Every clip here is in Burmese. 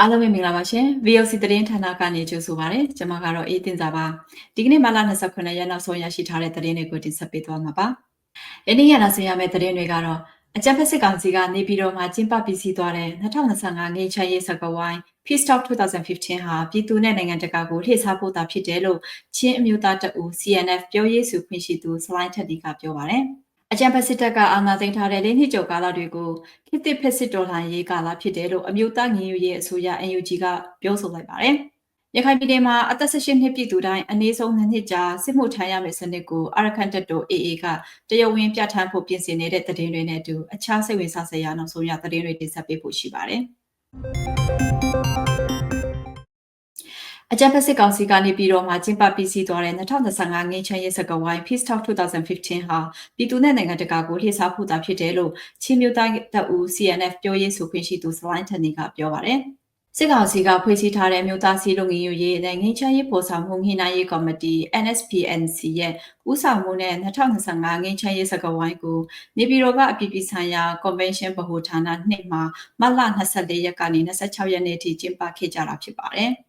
အားလုံးပဲမင်္ဂလာပါရှင် VOC သတင်းဌာနကနေကြိုဆိုပါရစေကျွန်မကတော့အေးတင်စာပါဒီကနေ့မလ29ရက်နောက်ဆုံးရရှိထားတဲ့သတင်းတွေကိုတင်ဆက်ပေးသွားမှာပါဒီနေ့ရနာဆင်ရမယ့်သတင်းတွေကတော့အကြံဖက်စစ်ကောင်စီကနေပြည်တော်မှာကျင်းပပြီးစီးသွားတဲ့2025ငွေချရေးစကဝိုင်း Peace Talk 2015ဟာပြည်သူနဲ့နိုင်ငံတကာကိုလှည့်စားဖို့တာဖြစ်တယ်လို့ချင်းအမျိုးသားတအူ CNF ပြောရေးဆိုခွင့်ရှိသူစလိုင်းထက်ဒီကပြောပါတယ် အကြံဖက်စစ်တပ်ကအာဏာသိမ်းထားတဲ့လေးနှစ်ကျော်ကာလတွေကိုခေတ်သစ်ဖက်စစ်တော်လှန်ရေးကာလဖြစ်တယ်လို့အမျိုးသားညီညွတ်ရေးအစိုးရ NUG ကပြောဆိုလိုက်ပါတယ်။ရခိုင်ပြည်နယ်မှာအသက်18နှစ်ပြည့်သူတိုင်းအနည်းဆုံး2နှစ်ကြာစစ်မှုထမ်းရမယ့်စနစ်ကိုအရကန်တက်တို AA ကတရဝင်းပြဋ္ဌာန်းဖို့ပြင်ဆင်နေတဲ့သတင်းတွေနဲ့အတူအခြားစိတ်ဝင်စားစရာနောက်ဆုံးရသတင်းတွေတင်ဆက်ပေးဖို့ရှိပါတယ်။ အကြံဖက်စစ်ကောင်စီကနေပြည်တော်မှာကျင်းပပြီးစီးသွားတဲ့2025ငင်းချမ်းရေးစကဝိုင်း Peace Talk 2015ဟာပြည်သူနဲ့နိုင်ငံတကာကိုလှည့်စားဖို့တာဖြစ်တယ်လို့ချင်းမျိုးသားတပ်ဦး CNF ပြောရေးဆိုခွင့်ရှိသူစလိုင်းထန်နီကပြောပါတယ်။စစ်ကောင်စီကဖွဲ့စည်းထားတဲ့မြို့သားစည်းလုံးငင်းယူရေးနဲ့ငင်းချမ်းရေးပေါ်ဆောင်မှုညှိနှိုင်းရေးကော်မတီ NSPNC ရဲ့ဦးဆောင်မှုနဲ့2025ငင်းချမ်းရေးစကဝိုင်းကိုနေပြည်တော်ကအပြည်ပြည်ဆိုင်ရာ Convention ဗဟိုဌာနနှစ်မှာမတ်လ24ရက်ကနေ26ရက်နေ့ထိကျင်းပခဲ့ကြတာဖြစ်ပါတယ်။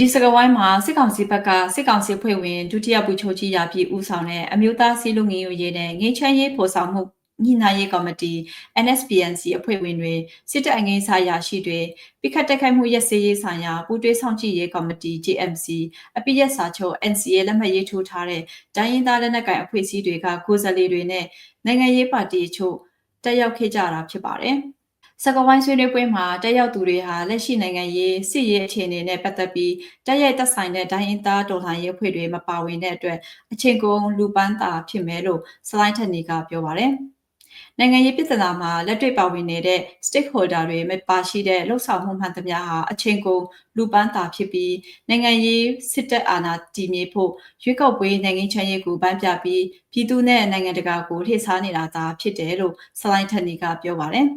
ဒီစကဝိုင်းမှာစစ်ကောင်စီဘက်ကစစ်ကောင်စီဖွဲ့ဝင်ဒုတိယဗိုလ်ချုပ်ကြီးရာပြည်ဦးဆောင်တဲ့အမျိုးသားစီးလုံးငင်းယူရေးနဲ့ငင်းချမ်းရေးဖော်ဆောင်မှုညှိနှိုင်းရေးကော်မတီ NSPNC အဖွဲ့ဝင်တွေစစ်တပ်အငင်းစားရာရှိတွေပိခတ်တက်ခိုက်မှုရက်စေးရေးဆိုင်ရာပူးတွဲဆောင်ကြည့်ရေးကော်မတီ JMC အပိရက်စာချုပ် NCA လက်မှတ်ရေးထိုးထားတဲ့တိုင်းရင်းသားလက်နက်ကိုင်အဖွဲ့အစည်းတွေကကိုယ်စားလှယ်တွေနဲ့နိုင်ငံရေးပါတီအချို့တက်ရောက်ခဲ့ကြတာဖြစ်ပါတယ်။ စကဝိုင်းဆွေးနွေးပွဲမှာတက်ရောက်သူတွေဟာလက်ရှိနိုင်ငံရေးစစ်ရေးအခြေအနေနဲ့ပတ်သက်ပြီးတက်ရိုက်သက်ဆိုင်တဲ့ဒိုင်းအင်သားတော်လှန်ရေးအဖွဲ့တွေမပါဝင်တဲ့အတွက်အချိန်ကုန်လူပန်းတာဖြစ်မယ်လို့စလိုင်းထက်နီကပြောပါတယ်။နိုင်ငံရေးပြည်ထနာမှာလက်တွေ့ပါဝင်နေတဲ့ stakeholder တွေမပါရှိတဲ့လှုပ်ဆောင်မှုမှန်သမျှဟာအချိန်ကုန်လူပန်းတာဖြစ်ပြီးနိုင်ငံရေးစစ်တပ်အာဏာတည်မြဲဖို့ရွေးကောက်ပွဲနိုင်ငံချမ်းရေးကိုပန်းပြပြီးပြည်သူနဲ့နိုင်ငံတကာကိုလှည့်စားနေတာသာဖြစ်တယ်လို့စလိုင်းထက်နီကပြောပါတယ်။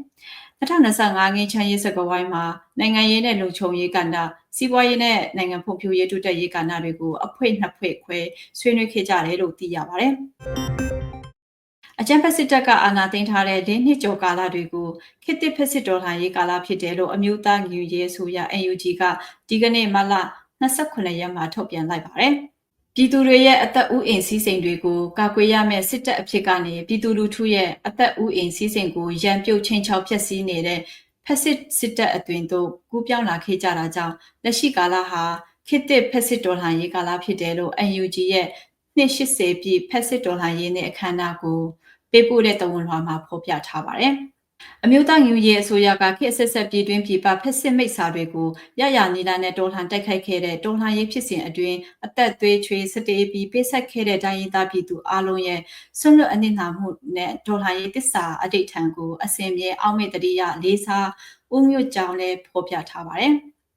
2025ငင်းချမ်းရေးစကဝိုင်းမှာနိုင်ငံရေးနဲ့လုံခြုံရေးကဏ္ဍစီးပွားရေးနဲ့နိုင်ငံဖွံ့ဖြိုးရေးတိုးတက်ရေးကဏ္ဍတွေကိုအဖွဲ့နှစ်ဖွဲ့ခွဲဆွေးနွေးခဲ့ကြတယ်လို့သိရပါတယ်။အကြံဖက်စစ်တပ်ကအာဏာသိမ်းထားတဲ့၄နှစ်ကျော်ကာလတွေကိုခေတ်သစ်ဖက်စစ်တော်လှန်ရေးကာလဖြစ်တယ်လို့အမျိုးသားညီညွတ်ရေးအစိုးရ NUG ကဒီကနေ့မလ28ရက်မှာထုတ်ပြန်လိုက်ပါတယ်။ ပြည်သူတွေရဲ့အသက်ဦးအိမ်စည်းစိမ်တွေကိုကာကွယ်ရမယ့်စစ်တပ်အဖြစ်ကနေပြည်သူလူထုရဲ့အသက်ဦးအိမ်စည်းစိမ်ကိုရန်ပြုတ်ချင်းချောက်ဖျက်ဆီးနေတဲ့ဖက်စစ်စစ်တပ်အသွင်သို့ကူးပြောင်းလာခဲ့ကြတာကြောင့်လက်ရှိကာလဟာခေတ်သစ်ဖက်စစ်တော်လှန်ရေးကာလဖြစ်တယ်လို့ UNG ရဲ့နှစ်80ပြည့်ဖက်စစ်တော်လှန်ရေးနဲ့အခမ်းအနားကိုပေးပို့တဲ့တဝန်လွှာမှာဖော်ပြထားပါတယ်။ အမျိုးသားညီညွတ်ရေးအစိုးရကခေတ်ဆက်ဆက်ပြည်တွင်းပြည်ပဖက်စစ်မိတ်ဆာတွေကိုရရနီလာနဲ့တော်လှန်တိုက်ခိုက်ခဲ့တဲ့တော်လှန်ရေးဖြစ်စဉ်အတွင်းအသက်သွေးချွေးစတေးပြီးပေးဆက်ခဲ့တဲ့တိုင်းရင်းသားပြည်သူအလုံးရဲ့ဆွလွတ်အနစ်နာမှုနဲ့တော်လှန်ရေးတစ္ဆာအဋိဌံကိုအစဉ်မြဲအောက်မေ့တတိယလေးစားဦးညွတ်ကြောင်းလည်းဖော်ပြထားပါတယ်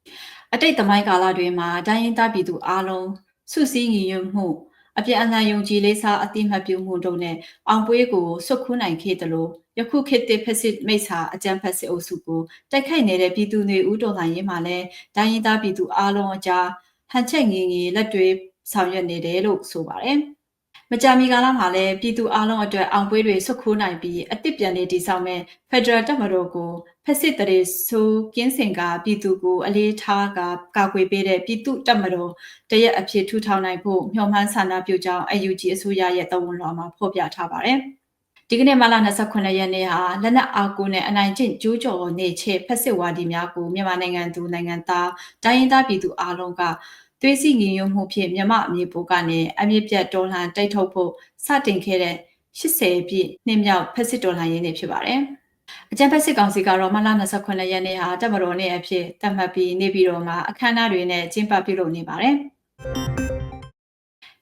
။အတိတ်သမိုင်းကာလတွင်မှာတိုင်းရင်းသားပြည်သူအလုံးစုစည်းညီညွတ်မှု အပြည့်အစုံယုံကြည်လေးစားအတိမတ်ပြုမှုတို့နဲ့အောင်ပွဲကိုဆွတ်ခူးနိုင်ခဲ့တယ်လို့ယခုခေတ်သစ်ဖက်စစ်မိတ်ဆာအကြံဖက်စစ်အုပ်စုကိုတိုက်ခိုက်နေတဲ့ပြည်သူတွေဦးတော်လှန်ရေးမှာလည်းဒိုင်းရင်သားပြည်သူအလုံးအကြားဟန်ချက်ငင်ငင်လက်တွေဆောင်ရွက်နေတယ်လို့ဆိုပါတယ်။ မကြာမီကာလမှာလည်းပြည်သူအလုံးအတွက်အောင်ပွဲတွေဆွတ်ခိုးနိုင်ပြီးအစ်စ်ပြန်လေးတည်ဆောက်မဲ့ဖက်ဒရယ်တပ်မတော်ကိုဖက်စစ်တရေဆိုကင်းစင်ကပြည်သူကိုအလေးထားကကာကွယ်ပေးတဲ့ပြည်သူတပ်မတော်တရက်အဖြစ်ထူထောင်နိုင်ဖို့မျှော်မှန်းဆန္ဒပြုကြောင်း UNG အစိုးရရဲ့တဝန်လွှာမှာဖော်ပြထားပါတယ်။ဒီကနေ့မလ28ရက်နေ့ဟာလက်နက်အားကိုနဲ့အနိုင်ကျင့်ကျိုးကျော်နေချက်ဖက်စစ်ဝါဒီများကိုမြန်မာနိုင်ငံသူနိုင်ငံသားတိုင်းရင်းသားပြည်သူအလုံးက သွေးစီငင်ယုံမှုဖြင့်မြမအမြေပိုးကနေအမြင့်ပြတ်တော်လှန်တိုက်ထုတ်ဖို့စတင်ခဲ့တဲ့80ပြည့်နှစ်မြောက်ဖက်စစ်တော်လှန်ရေးနေ့ဖြစ်ပါတယ်။အကြံဖက်စစ်ကောင်စီကတော့မလ28ရက်နေ့ဟာတပ်မတော်နေ့အဖြစ်သတ်မှတ်ပြီးနေပြည်တော်မှာအခမ်းအနားတွေနဲ့ကျင်းပပြုလုပ်နေပါတယ်။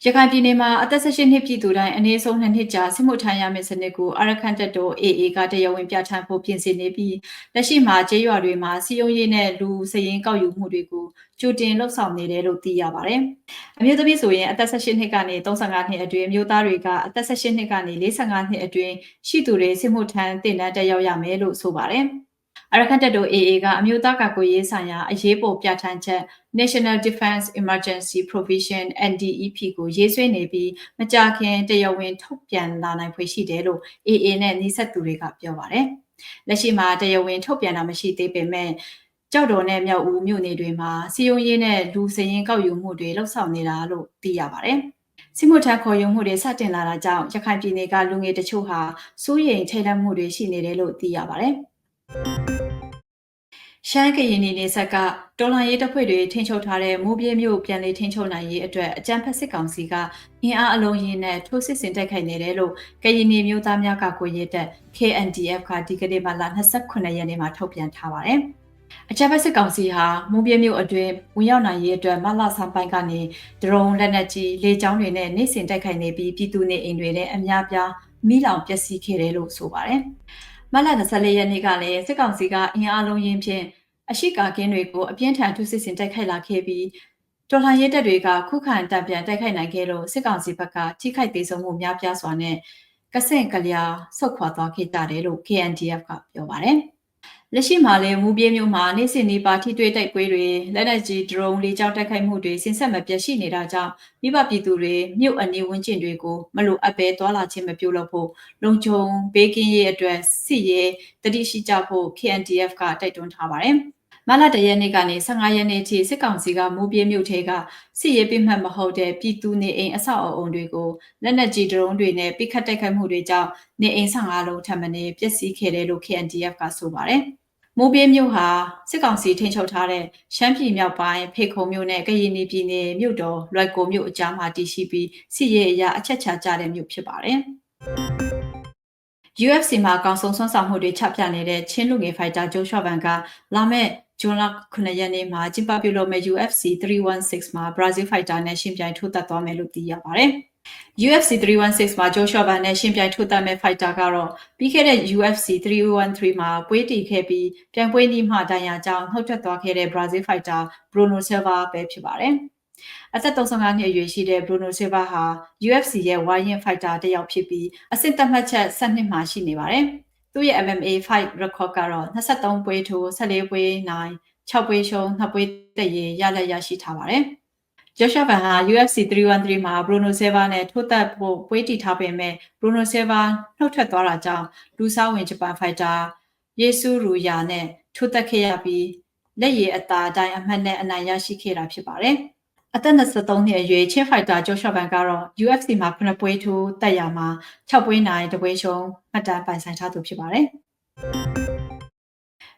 ရခိုင်ပြည်နယ်မှာအသက်18နှစ်ပြည့်သူတိုင်းအနည်းဆုံး2နှစ်ကြာစစ်မှုထမ်းရမယ့်စနစ်ကိုအရခန့်တက်တော် AA ကတရားဝင်ပြဋ္ဌာန်းဖို့ပြင်ဆင်နေပြီးလက်ရှိမှာကျေးရွာတွေမှာစီယုံရေးနဲ့လူစည်ရင်ကောက်ယူမှုတွေကိုကြိုတင်လှုပ်ဆောင်နေတယ်လို့သိရပါတယ်။အမျိုးသမီးဆိုရင်အသက်18နှစ်ကနေ35နှစ်အတွင်းမျိုးသားတွေကအသက်18နှစ်ကနေ45နှစ်အတွင်းရှိသူတွေစစ်မှုထမ်းတင်တန်းတက်ရောက်ရမယ်လို့ဆိုပါတယ်။ အအရကန်တက်တို AA ကအမျိုးသားကာကွယ်ရေးဆိုင်ရာအရေးပေါ်ပြဋ္ဌာန်းချက် National Defense Emergency Provision NDEP ကိုရေးဆွဲနေပြီးမကြာခင်တရားဝင်ထုတ်ပြန်လာနိုင်ဖွယ်ရှိတယ်လို့ AA နဲ့နှိဆက်သူတွေကပြောပါတယ်။လက်ရှိမှာတရားဝင်ထုတ်ပြန်တာမရှိသေးပေမဲ့ကြောက်တော်နဲ့မြောက်ဦးမြို့နယ်တွေမှာစီယုံရေးနဲ့လူစရင်ကောက်ယူမှုတွေလှုပ်ဆောင်နေတာလို့သိရပါတယ်။စစ်မှုထမ်းခေါ်ယူမှုတွေစတင်လာတာကြောင့်ရခိုင်ပြည်နယ်ကလူငယ်တချို့ဟာစိုးရိမ်ထိတ်လန့်မှုတွေရှိနေတယ်လို့သိရပါတယ်။ ရှမ်းကရင်နေနေဆက်ကတော်လှန်ရေးတပ်ဖွဲ့တွေထိန်းချုပ်ထားတဲ့မိုးပြဲမြို့ပြန်လည်ထိန်းချုပ်နိုင်ရေးအတွက်အကြမ်းဖက်စစ်ကောင်စီကအင်အားအလုံးရင်းနဲ့ထိုးစစ်ဆင်တိုက်ခိုက်နေတယ်လို့ကရင်နေမျိုးသားများကကိုရေးတပ် KNDF ကဒီကနေ့မှလာ28ရက်နေ့မှာထုတ်ပြန်ထားပါတယ်။အကြမ်းဖက်စစ်ကောင်စီဟာမိုးပြဲမြို့အတွင်းဝင်ရောက်နိုင်ရေးအတွက်မလာဆန်ပိုင်းကနေဒရုန်းလက်နက်ကြီးလေကြောင်းတွေနဲ့နေစဉ်တိုက်ခိုက်နေပြီးပြည်သူနေအိမ်တွေနဲ့အများပြားမိလောင်ပျက်စီးခဲ့တယ်လို့ဆိုပါတယ်။ မလ24ရက်နေ့ကလည်းစစ်ကောင်စီကအင်အားလုံးရင်းဖြင့်အရှိကာကင်းတွေကိုအပြင်းထန်ထုစစ်ဆင်တိုက်ခိုက်လာခဲ့ပြီးတော်လှန်ရေးတပ်တွေကခုခံတပ်ပြန်တိုက်ခိုက်နိုင်ခဲ့လို့စစ်ကောင်စီဘက်ကထိခိုက်သေးဆုံးမှုများပြားစွာနဲ့ကဆင့်ကလျာဆုတ်ခွာသွားခဲ့ကြတယ်လို့ KNDF ကပြောပါတယ်။ လက်ရှိမှာလည်းမူပြေးမျိုးမှာနေစဉ်နေပါထိတွေ့တိုက်ပွဲတွေလက်နက်ကြီးဒရုန်းလေးကြောင်းတိုက်ခိုက်မှုတွေဆင်ဆက်မပြတ်ရှိနေတာကြောင့်မိဘပြည်သူတွေမြို့အနီးဝန်းကျင်တွေကိုမလိုအပ်ပဲသွာလာခြင်းမပြုလုပ်ဖို့လုံခြုံဘေးကင်းရေးအတွက်စစ်ရေးတတိရှိကြဖို့ KNDF ကတိုက်တွန်းထားပါတယ်။မလတရက်နေ့ကနေ15ရက်နေ့ထိစစ်ကောင်စီကမိုးပြေးမြို့ထဲကစစ်ရေးပြမှတ်မဟုတ်တဲ့ပြည်သူနေအိမ်အဆောက်အအုံတွေကိုလက်နက်ကြီးဒရုန်းတွေနဲ့ပိခတ်တိုက်ခိုက်မှုတွေကြောင့်နေအိမ်15လုံးထပ်မံပျက်စီးခဲ့တယ်လို့ KNDF ကဆိုပါတယ်။ မိုးပြေးမြို့ဟာစစ်ကောင်စီထိန်းချုပ်ထားတဲ့ရှမ်းပြည်မြောက်ပိုင်းဖေခုံမြို့နဲ့ကရင်ပြည်နယ်မြို့တော်လွိုက်ကိုမြို့အကြားမှာတည်ရှိပြီးစစ်ရေးအရာအချက်ချကြတဲ့မြို့ဖြစ်ပါတယ်။ UFC မှာအကောင်ဆုံးဆွမ်းဆောင်မှုတွေချပြနေတဲ့ချင်းလူငယ်ဖိုက်တာဂျိုးရှော့ဗန်ကလာမဲ့ဇွန်လ9ရက်နေ့မှာကျင်းပပြုလုပ်မဲ့ UFC 316မှာ Brazil Fighter နဲ့ရှင်ပြိုင်ထိုးသက်သွားမယ်လို့သိရပါတယ်။ UFC 316မှာ Joshua Van နဲ့ရှင်ပြိုင်ထိုးသက်မဲ့ fighter ကတော့ပြီးခဲ့တဲ့ UFC 313မှာပွဲတည်ခဲ့ပြီးပြိုင်ပွဲนี้မှဒဏ်ရာကြောင့်နှုတ်ထွက်သွားခဲ့တဲ့ Brazil fighter Bruno Silva ပဲဖြစ်ပါတယ်။အသက်35နှစ်အရွယ်ရှိတဲ့ Bruno Silva ဟာ UFC ရဲ့ဝိုင်းရင် fighter တစ်ယောက်ဖြစ်ပြီးအဆင့်သတ်မှတ်ချက်7မှာရှိနေပါတယ်။သူ့ရဲ့ MMA fight record ကတော့23ပွဲထိုး14ပွဲနိုင်6ပွဲရှုံး2ပွဲတက်ရရလက်ရရှိထားပါတယ်။ Joshua Van ဟာ UFC 313မှာ Bruno Silva နဲ့ထိုးသက်ဖို့ပွဲတီထားပေမဲ့ Bruno Silva နှုတ်ထွက်သွားတာကြောင့်လူစားဝင်ဂျပန်ဖိုက်တာယေဆူရူယာနဲ့ထိုးသက်ခဲ့ရပြီးလက်ရည်အသာအတိုင်းအမှတ်နဲ့အနိုင်ရရှိခဲ့တာဖြစ်ပါတယ်။အသက်23နှစ်အရွယ်ချင်းဖိုက်တာဂျိုရှော့ဘန်ကတော့ UFC မှာ9ပွဲထိုးတက်ရမှာ6ပွဲနိုင်တပွဲရှုံးမှတ်တမ်းပိုင်ဆိုင်ထားသူဖြစ်ပါတယ်။